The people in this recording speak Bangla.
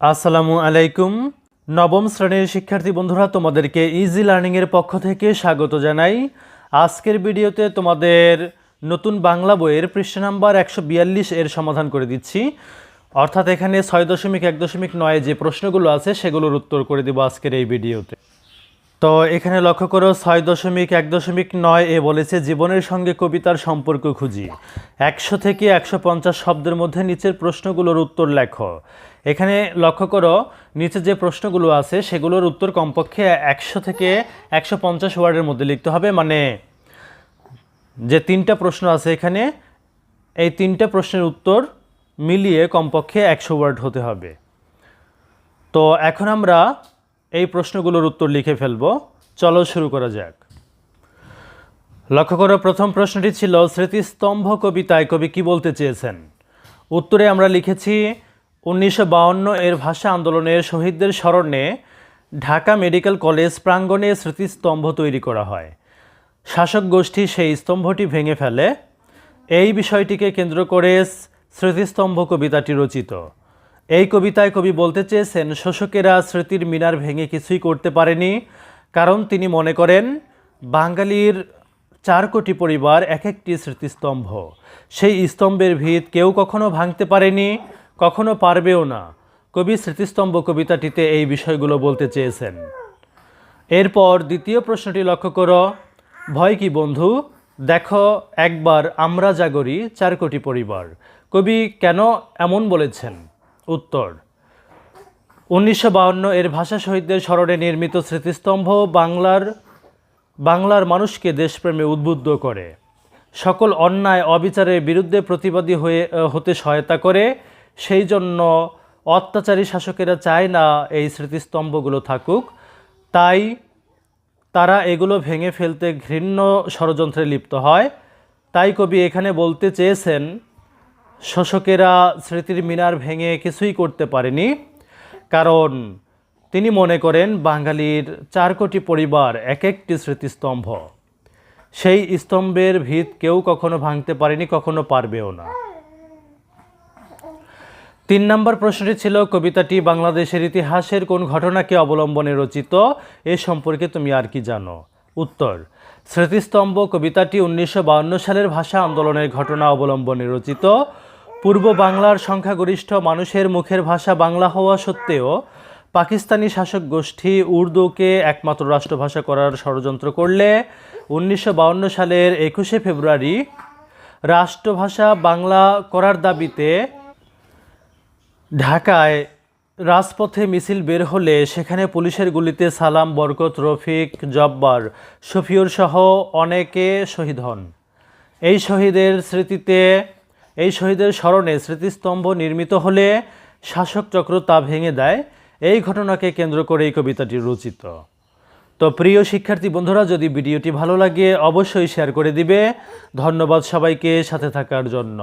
আসসালামু আলাইকুম। নবম শ্রেণির শিক্ষার্থী বন্ধুরা, তোমাদেরকে ইজি লার্নিংয়ের পক্ষ থেকে স্বাগত জানাই। আজকের ভিডিওতে তোমাদের নতুন বাংলা বইয়ের পৃষ্ঠা নাম্বার একশো বিয়াল্লিশ এর সমাধান করে দিচ্ছি। অর্থাৎ এখানে ছয় দশমিক এক দশমিক নয় যে প্রশ্নগুলো আছে, সেগুলোর উত্তর করে দেবো আজকের এই ভিডিওতে। তো এখানে লক্ষ্য করো, ছয় দশমিক এক দশমিক নয় এ বলেছে, জীবনের সঙ্গে কবিতার সম্পর্ক খুঁজি। একশো থেকে একশো পঞ্চাশ শব্দের মধ্যে নিচের প্রশ্নগুলোর উত্তর লেখো। এখানে লক্ষ্য করো, নিচে যে প্রশ্নগুলো আছে, সেগুলোর উত্তর কমপক্ষে একশো থেকে একশো পঞ্চাশ ওয়ার্ডের মধ্যে লিখতে হবে। মানে যে তিনটা প্রশ্ন আছে এখানে, এই তিনটা প্রশ্নের উত্তর মিলিয়ে কমপক্ষে একশো ওয়ার্ড হতে হবে। তো এখন আমরা এই প্রশ্নগুলোর উত্তর লিখে ফেলব। চলো শুরু করা যাক। লক্ষ্য করো, প্রথম প্রশ্নটি ছিল, স্মৃতিস্তম্ভ কবিতায় কবি কি বলতে চেয়েছেন? উত্তরে আমরা লিখেছি, উনিশশো এর ভাষা আন্দোলনের শহীদদের স্মরণে ঢাকা মেডিকেল কলেজ প্রাঙ্গণে স্মৃতিস্তম্ভ তৈরি করা হয়। শাসক গোষ্ঠী সেই স্তম্ভটি ভেঙে ফেলে। এই বিষয়টিকে কেন্দ্র করে স্মৃতিস্তম্ভ কবিতাটি রচিত। এই কবিতায় কবি বলতে চেয়েছেন, শোষকেরা স্মৃতির মিনার ভেঙে কিছুই করতে পারেনি। কারণ তিনি মনে করেন, বাঙালির চার কোটি পরিবার এক একটি স্মৃতিস্তম্ভ। সেই স্তম্ভের ভিত কেউ কখনো ভাঙতে পারেনি, কখনো পারবেও না। কবি স্মৃতিস্তম্ভ কবিতাটিতে এই বিষয়গুলো বলতে চেয়েছেন। এরপর দ্বিতীয় প্রশ্নটি লক্ষ্য করো। ভয় কি বন্ধু? দেখো, একবার আমরা জাগরি চার কোটি পরিবার। কবি কেন এমন বলেছেন? উত্তর। উনিশশো এর ভাষা শহীদদের স্মরণে নির্মিত স্মৃতিস্তম্ভ বাংলার বাংলার মানুষকে দেশপ্রেমে উদ্বুদ্ধ করে। সকল অন্যায় অবিচারের বিরুদ্ধে প্রতিবাদী হয়ে, হতে সহায়তা করে। সেই জন্য অত্যাচারী শাসকেরা চায় না এই স্মৃতিস্তম্ভগুলো থাকুক। তাই তারা এগুলো ভেঙে ফেলতে ঘৃণ্য ষড়যন্ত্রে লিপ্ত হয়। তাই কবি এখানে বলতে চেয়েছেন শোষকেরা স্মৃতির মিনার ভেঙে কিছুই করতে পারেনি, কারণ তিনি মনে করেন বাঙালির চার কোটি পরিবার এক একটি স্মৃতিস্তম্ভ। সেই স্তম্ভের ভিত কেউ কখনো ভাঙতে পারেনি, কখনো পারবেও না। তিন নম্বর প্রশ্নটি ছিল, কবিতাটি বাংলাদেশের ইতিহাসের কোন ঘটনাকে অবলম্বনে রচিত? এ সম্পর্কে তুমি আর কি জানো? উত্তর, স্মৃতিস্তম্ভ কবিতাটি উনিশশো সালের ভাষা আন্দোলনের ঘটনা অবলম্বনে রচিত। পূর্ব বাংলার সংখ্যাগরিষ্ঠ মানুষের মুখের ভাষা বাংলা হওয়া সত্ত্বেও পাকিস্তানি শাসক গোষ্ঠী উর্দুকে একমাত্র রাষ্ট্রভাষা করার ষড়যন্ত্র করলে উনিশশো সালের একুশে ফেব্রুয়ারি রাষ্ট্রভাষা বাংলা করার দাবিতে ঢাকায় রাজপথে মিছিল বের হলে সেখানে পুলিশের গুলিতে সালাম, বরকত, রফিক, জব্বার, শফিউর সহ অনেকে শহীদ হন। এই শহীদের স্মৃতিতে এই শহীদের স্মরণে স্মৃতিস্তম্ভ নির্মিত হলে শাসক চক্র তা ভেঙে দেয়। এই ঘটনাকে কেন্দ্র করে এই কবিতাটি রচিত। তো প্রিয় শিক্ষার্থী বন্ধুরা, যদি ভিডিওটি ভালো লাগে, অবশ্যই শেয়ার করে দিবে। ধন্যবাদ সবাইকে সাথে থাকার জন্য।